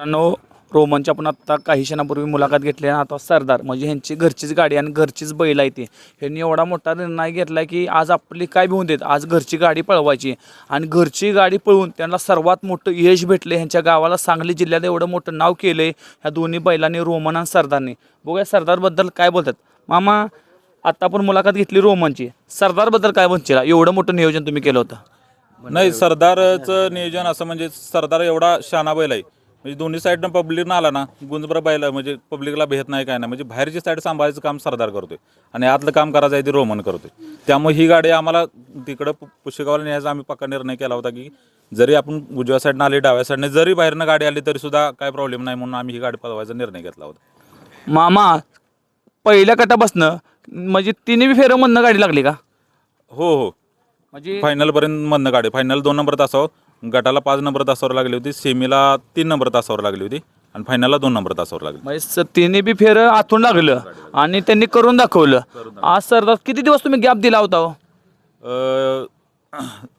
मित्रांनो रोमनची आपण आत्ता काही क्षणापूर्वी मुलाखत घेतली आणि आता सरदार म्हणजे ह्यांची घरचीच गाडी आणि घरचीच बैल आहे ती. ह्यांनी एवढा मोठा निर्णय घेतला की आज आपली काय भिवून देत? आज घरची गाडी पळवायची. आणि घरची गाडी पळवून त्यांना सर्वात मोठं यश भेटले ह्यांच्या गावाला. सांगली जिल्ह्यात एवढं मोठं नाव केलं आहे ह्या दोन्ही बैलांनी रोमन आणि सरदारने. बघूया सरदारबद्दल काय बोलतात. मामा आत्ता आपण मुलाखत घेतली रोमनची. सरदारबद्दल काय म्हणशील? एवढं मोठं नियोजन तुम्ही केलं होतं. नाही सरदारचं नियोजन असं म्हणजे सरदार एवढा शाना बैल आहे. म्हणजे दोन्ही साईडनं पब्लिकनं आला ना गुंजबरा बैल म्हणजे पब्लिकला भेट नाही काय नाही. म्हणजे बाहेरची साईड सांभाळायचं काम सरदार करतोय आणि आतलं काम करायचं आहे ते रोमन करतोय. त्यामुळे ही गाडी आम्हाला तिकडं पु- पुशेगावला न्यायचा आम्ही पक्का निर्णय केला होता की जरी आपण उजव्या साईडनं आली डाव्या साईडने जरी बाहेरनं गाडी आली तरी सुद्धा काय प्रॉब्लेम नाही म्हणून आम्ही ही गाडी पळवायचा निर्णय घेतला होता. मामा पहिल्या गटापासनं म्हणजे तिन्ही फेरं मधनं गाडी लागली का? हो हो. म्हणजे फायनल पर्यंत मधनं गाडी फायनल दोन नंबर तासावर गटाला पाच नंबर तासावर लागली होती सेमीला तीन नंबर तासावर लागली होती आणि फायनलला दोन नंबर तासावर लागली. म्हणजे स- तिन्ही बी फेर आतून लागलं आणि त्यांनी करून दाखवलं. आज सर किती दिवस तुम्ही गॅप दिला होता हो? अ,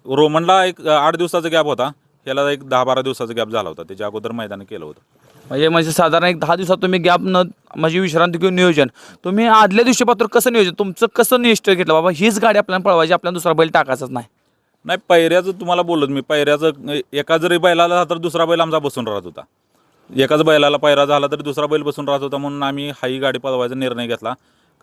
रोमनला एक आठ दिवसाचा गॅप होता. ह्याला एक दहा बारा दिवसाचा गॅप झाला होता. त्याच्या अगोदर मैदान केलं होतं. म्हणजे म्हणजे साधारण एक दहा दिवसात तुम्ही गॅप न म्हणजे विश्रांती घेऊन नियोजन. तुम्ही आदल्या दिवशी पात्र कसं नियोजन? तुमचं कसं निष्ठ घेतलं? बाबा हीच गाडी आपल्याला पळवायची आपल्याला दुसरा बैल टाकायचाच नाही. नाही पैऱ्याचं तुम्हाला बोललो मी. पैऱ्याचं एका जरी बैलाला झाला तर दुसरा बैल आमचा बसून राहत होता. एकाच बैलाला पैरा झाला तरी दुसरा बैल बसून राहत होता म्हणून आम्ही हाही गाडी पळवायचा निर्णय घेतला.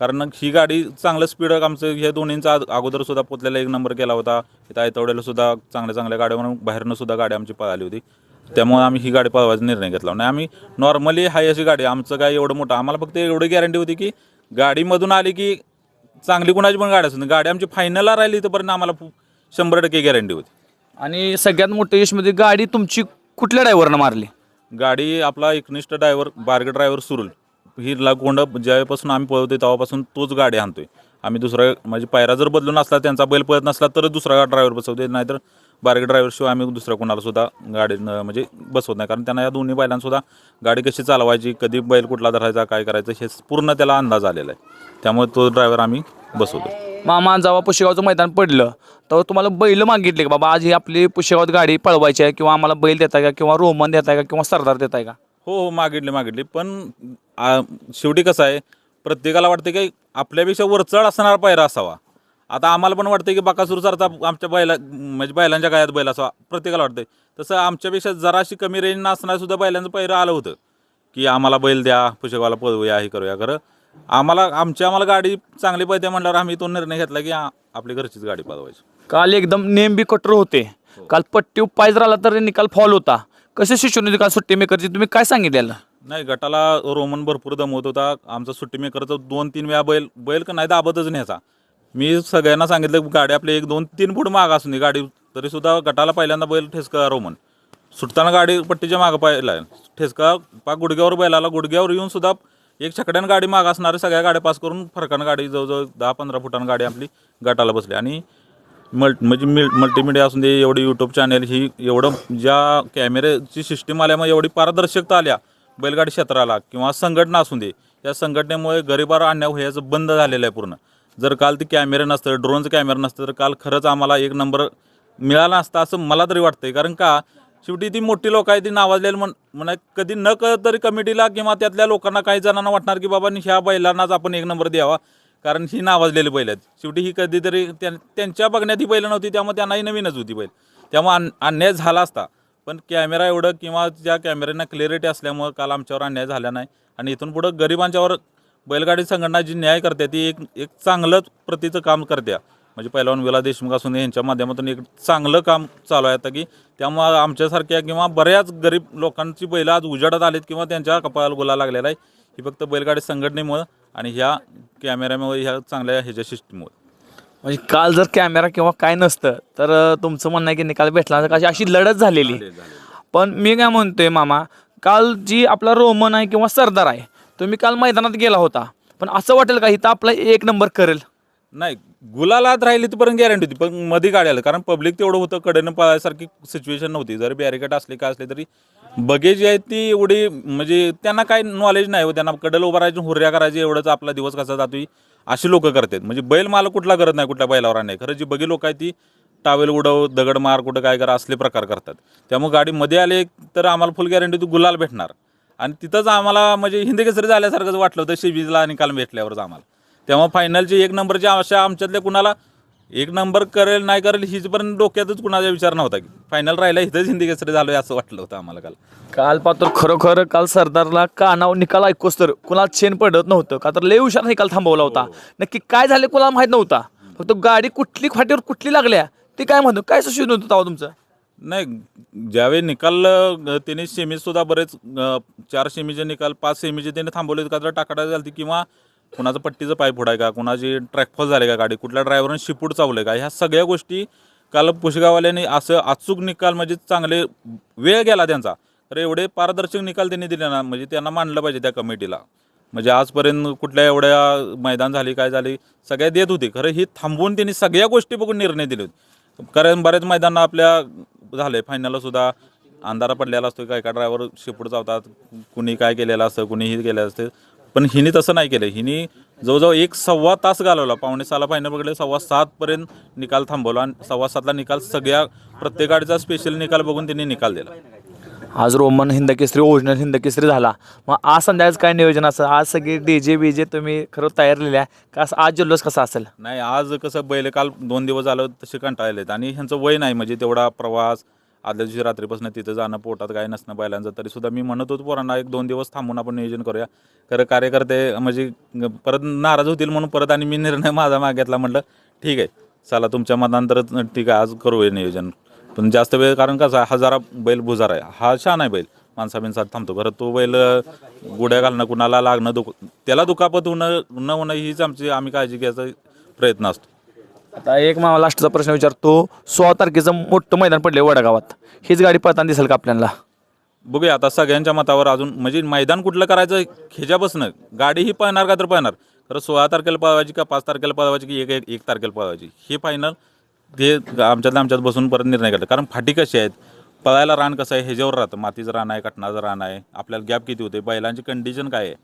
कारण ही गाडी चांगलं स्पीड आमचं हे दोन्हींचा अगोदरसुद्धा पोतलेला एक नंबर केला होता. इथं आयतवड्याला सुद्धा चांगल्या चांगल्या गाड्या म्हणून बाहेरनं सुद्धा गाडी आमची पळाली होती. त्यामुळे आम्ही ही गाडी पळवायचा निर्णय घेतला. आणि आम्ही नॉर्मली हाय अशी गाडी आमचं काय एवढं मोठं आम्हाला फक्त एवढी गॅरंटी होती की गाडीमधून आली की चांगली कुणाची पण गाडी असून गाडी आमची फायनलला राहिली तोपर्यंत आम्हाला शंभर टक्के गॅरंटी होती. आणि सगळ्यात मोठं यश म्हणजे गाडी तुमची कुठल्या ड्रायव्हरनं मारली? गाडी आपला एकनिष्ठ ड्रायव्हर बार्ग ड्रायव्हर सुरुल. ही कोंड ज्यावेळेपासून आम्ही पळवतोय तेव्हापासून तोच गाडी आणतोय. आम्ही दुसरा म्हणजे पायरा जर बदलून असला त्यांचा बैल पळत नसला तर दुसरा ड्रायव्हर बसवतोय नाहीतर बार्ग ड्रायव्हर शिवाय आम्ही दुसऱ्या कोणाला सुद्धा गाडी न- म्हणजे बसवत नाही. कारण त्यांना या दोन्ही बैलांसुद्धा गाडी कशी चालवायची कधी बैल कुठला धरायचा काय करायचं हे पूर्ण त्याला अंदाज आलेला आहे. त्यामुळे तो ड्रायव्हर आम्ही बसवतो मामा जेव्हा पुशेगावचं मैदान पडलं. तेव्हा तुम्हाला बैल मागितले का? बाबा आज ही आपली पुशेगावात गाडी पळवायची आहे किंवा आम्हाला बैल देताय का? किंवा रोमन देताय का? किंवा सरदार देताय का? हो हो मागितली मागितली. पण आ, शेवटी कसं आहे प्रत्येकाला वाटते की आपल्यापेक्षा वरचढ असणारा पायरा असावा. आता आम्हाला पण वाटतं की बाकासूरसारखा आमच्या बैला म्हणजे बैलांच्या गायात बैल असावा. प्रत्येकाला वाटतंय. तसं आमच्यापेक्षा जराशी कमी रेंज असणारा सुद्धा बैलांचं पायरं आलं होतं. की आम्हाला बैल द्या पुशेगावाला पळवूया हे करूया. खरं आम्हाला आमची आम्हाला गाडी चांगली पाहिजे म्हटल्यावर आम्ही तो निर्णय घेतला की आ- आपली घरचीच गाडी पळवायची. काल एकदम नेम बी कटर होते. काल पट्टी पायज राहिला तर निकाल फॉल होता. कसे शिशून काल सुट्टी मेकरची तुम्ही काय सांगितलेलं? नाही गटाला रोमन भरपूर दमवत होता. आमचा सुट्टी मेकरचा दोन तीन वेळा बैल बैल का नाही दाबतच न्यायचा मी सगळ्यांना सांगितलं की गाडी आपली एक दोन तीन फूट माग असून दे गाडी. तरी सुद्धा गटाला पहिल्यांदा बैल ठेसका रोमन. सुटताना गाडी पट्टीच्या मागं पाहिला. ठेसका पाक गुडघ्यावर बैलाला गुडघ्यावर येऊन सुद्धा एक छकड्यानं गाडी माग असणारे सगळ्या गाड्या पास करून फरकानं गाडी जवळजवळ दहा पंधरा फुटानं गाडी आपली गटाला बसली. आणि मल्ट म्हणजे मिल मल्टीमीडिया असून दे एवढी यूट्यूब चॅनेल ही एवढं ज्या कॅमेऱ्याची सिस्टीम आल्यामुळे एवढी पारदर्शकता आल्या बैलगाडी क्षेत्राला किंवा संघटना असून दे या संघटनेमुळे गरिबार अन्याय व्हायचं बंद झालेलं आहे पूर्ण. जर काल ते कॅमेरे नसतं ड्रोनचं कॅमेरा नसतं तर काल खरंच आम्हाला एक नंबर मिळाला असता असं मला तरी वाटतंय. कारण का? शेवटी ती मोठी लोक आहे ती नावाजलेली म्हण म्हणा कधी न कळत तरी कमिटीला किंवा त्यातल्या लोकांना काही जणांना वाटणार की बाबा ह्या बैलांनाच आपण एक नंबर द्यावा कारण ही नावाजलेली बैल आहेत. शेवटी ही कधीतरी त्यां- त्यांच्या बघण्यात ही बैल नव्हती त्यामुळे त्यांनाही नवीनच होती बैल. त्यामुळे अन- अन्याय झाला असता. पण कॅमेरा एवढं किंवा त्या कॅमेऱ्यांना क्लिअरिटी असल्यामुळं काल आमच्यावर अन्याय झाला नाही. आणि इथून पुढं गरिबांच्यावर बैलगाडी संघटना जी न्याय करते ती एक एक चांगलं प्रतीचं काम करते. म्हणजे पहिलवान विला देशमुख असून यांच्या माध्यमातून एक चांगलं काम चालू आहे आता की त्यामुळं आमच्यासारख्या किंवा बऱ्याच गरीब लोकांची बैलं आज उजाडत आलीत किंवा त्यांच्या कपाळाला गुला लागलेला आहे. ही फक्त बैलगाडी संघटनेमुळं आणि ह्या कॅमेऱ्यामुळे ह्या चांगल्या ह्याच्या सिस्टीममुळे म्हणजे काल जर कॅमेरा किंवा काय नसतं तर तुमचं म्हणणं आहे की निकाल भेटला तर कशी अशी लढत झालेली. पण मी काय म्हणतोय मामा काल जी आपला रोमन आहे किंवा सरदार आहे तुम्ही काल मैदानात गेला होता. पण असं वाटेल का? इथं आपला एक नंबर करेल. नाही गुलालात राहिली तिथपर्यंत गॅरंटी होती पण मध्ये गाडी आलं. कारण पब्लिक तेवढं होतं कडेनं पळायसारखी सिच्युएशन नव्हती. जरी बॅरिकेड असले काय असले तरी बगे जी आहेत ती एवढी म्हणजे त्यांना काय नॉलेज नाही हो त्यांना कडल उभा राहायची हुर्या करायची एवढंच आपला दिवस कसा जातोय अशी लोकं करतात. म्हणजे बैल मला कुठला करत नाही कुठल्या बैलावर नाही. खरं जी बगी लोक आहेत ती टावेल उडव दगड मार कुठं काय करा असले प्रकार करतात. त्यामुळे गाडी मध्ये आले तर आम्हाला फुल गॅरंटी तू गुलाल भेटणार. आणि तिथंच आम्हाला म्हणजे हिंदी केसरी झाल्यासारखंच वाटलं होतं शिबीजला निकाल भेटल्यावरच आम्हाला. तेव्हा फायनलची एक नंबरची आशा आमच्यातल्या कुणाला? एक नंबर करेल नाही करेल हीचपर्यंत डोक्यातच कुणाचा विचार नव्हता की. फायनल राहिला इथंच हिंदी केसरी झालो असं वाटलं होतं आम्हाला काल. काल पात्र खरोखर काल सरदारला कानावर निकाल ऐकूस तर कुणाला चेन पडत नव्हतं. का तर लय हुशार निकाल थांबवला होता. नक्की काय झाले कुणाला माहीत नव्हता. फक्त गाडी कुठली फाटीवर कुठली लागल्या ते काय म्हणतो काय सुशोध होतं तेव्हा तुमचं? नाही ज्यावेळी निकाल त्याने सेमीत सुद्धा बरेच चार सेमीचे निकाल पाच सेमीचे त्याने थांबवले का तर टाकाटा झाली किंवा कुणाचं पट्टीचं पाय फोडाय का? कुणाची ट्रॅकफॉल झाले का गाडी? कुठल्या ड्रायव्हरनं शिपूट चावले का? ह्या सगळ्या गोष्टी काल पुशगावाल्याने असं अचूक निकाल म्हणजे चांगले वेळ गेला त्यांचा. तर एवढे पारदर्शक निकाल त्यांनी दिले ना म्हणजे त्यांना मानलं पाहिजे त्या कमिटीला. म्हणजे आजपर्यंत कुठल्या एवढ्या मैदान झाली काय झाली सगळ्या देत होती. खरं ही थांबवून त्यांनी सगळ्या गोष्टी बघून निर्णय दिले होते. कारण बऱ्याच मैदानात आपल्या झाले फायनलला सुद्धा अंधारा पडलेला असतो काय काय ड्रायव्हर शिपूड चावतात कुणी काय केलेलं असतं कुणी हे केलेलं असतं. पण हिने तसं नाही केलं. हिने जवळजवळ एक सव्वा तास घालवला. पावणे सहाला फायनल बघितले सव्वा सातपर्यंत निकाल थांबवला आणि सव्वा सातला निकाल सगळ्या प्रत्येक गाडीचा स्पेशल निकाल बघून त्यांनी निकाल दिला. आज रोमन हिंद केसरी ओरिजिनल हिंद केसरी झाला. मग आज संध्याकाळचं काय नियोजन असं? आज सगळे डीजे बीजे तुम्ही खरं तयार लिहिल्या का असं आज जल्लोष कसा असेल? नाही आज कसं बैल काल दोन दिवस झालं तसे कंटाळलेत आणि ह्यांचं वय नाही म्हणजे तेवढा प्रवास आदल्या दिवशी रात्रीपासून तिथं जाणं पोटात काय नसणं बैलांचं तरी सुद्धा मी म्हणत होतो पोरांना एक दोन दिवस थांबून आपण नियोजन करूया. खरं कार्यकर्ते म्हणजे परत नाराज होतील म्हणून परत आणि मी निर्णय माझा मागितला म्हटलं ठीक आहे चला तुमच्या मतांतर ठीक आहे आज करूया नियोजन. पण जास्त वेळ कारण कसं आहे, हजारा बैल भुजार आहे. हा छान आहे बैल. माणसा बिनसात थांबतो. खरं तो बैल गुड्या घालणं कुणाला लागणं दुख त्याला दुखापत होणं न होणं हीच आमची आम्ही काळजी घ्यायचा प्रयत्न असतो. आता एक मला लास्टचा प्रश्न विचारतो सोळा तारखेचं मोठं मैदान पडले वडगावात. हीच गाडी पळताना दिसेल का आपल्याला? बघूया आता सगळ्यांच्या मतावर अजून म्हणजे मैदान कुठलं करायचं ह्याच्यापासून गाडी ही पळणार का तर पळणार? खरं सोळा तारखेला पळवायची का पाच तारखेला पळवायची की एक एक एक तारखेला पळवायची? हे फायनल ते आमच्यातल्या आमच्यात बसून परत निर्णय करतात. कारण फाटी कशी आहेत? पळायला रान कसं आहे? ह्याच्यावर राहतं. मातीचं रान आहे कटणाचं रान आहे. आपल्याला गॅप किती होते? बैलांची कंडिशन काय आहे?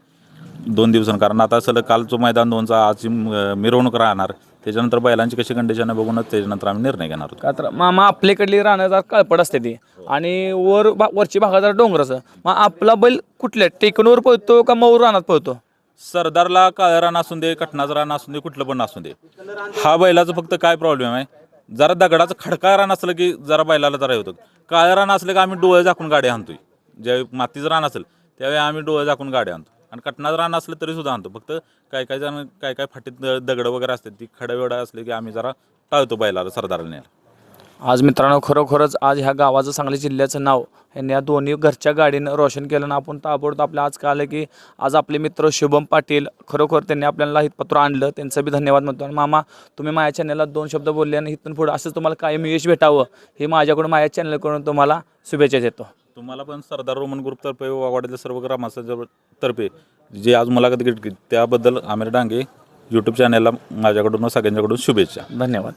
दोन दिवसांनी. कारण आता सलग कालचं मैदान दोनचा आजची मिरवणूक राहणार. त्याच्यानंतर बैलांची कशी कंडिशन आहे बघूनच त्याच्यानंतर आम्ही निर्णय घेणार आहोत का तर मामा आपल्याकडली राहणं जरा कळपड असते ती. आणि वर भा- वरची भागा जरा डोंगराचं. मग आपला बैल कुठल्या टेकनवर पळतो का मऊर रानात पळतो? सरदारला काळं रान असून दे कटनाचं रान असून दे कुठलं पण असून दे. हा बैलाचं फक्त काय प्रॉब्लेम आहे? जरा दगडाचं खडका रान असलं की जरा बैलाला जरा हे होतं. काळं रान असलं की आम्ही डोळे झाकून गाडी आणतोय. ज्यावेळी मातीचं रान असेल त्यावेळी आम्ही डोळे झाकून गाडी आणतो आणि कटनाचं रान असलं तरी सुद्धा आणतो. फक्त काय काय जण काय काय फाटीत दगड वगैरे असतात ती खडवेडा असले की आम्ही जरा टाळतो बैलाला सरदाराला न्यायला. आज मित्रांनो खरोखरच आज ह्या गावाचं सांगली जिल्ह्याचं नाव यांनी या दोन्ही घरच्या गाडीनं रोशन केलं आणि आपण ताबडतोब आपल्या आज कळलं की आज आपले मित्र शुभम पाटील खरोखर त्यांनी आपल्याला हितपत्र आणलं. त्यांचं बी धन्यवाद म्हणतो. आणि मामा तुम्ही माझ्या चॅनलला दोन शब्द बोलले आणि इथून पुढं असंच तुम्हाला कायम यश भेटावं हे माझ्याकडून माझ्या चॅनलकडून तुम्हाला शुभेच्छा देतो. तुम्हाला पण सरदार रोमन ग्रुपतर्फे वाघवाड्यातल्या सर्व ग्रामस्थांच्या तर्फे जे आज मुलाखत घेतली त्याबद्दल आमिर डांगे यूट्यूब चॅनलला माझ्याकडून व सगळ्यांच्याकडून शुभेच्छा. धन्यवाद.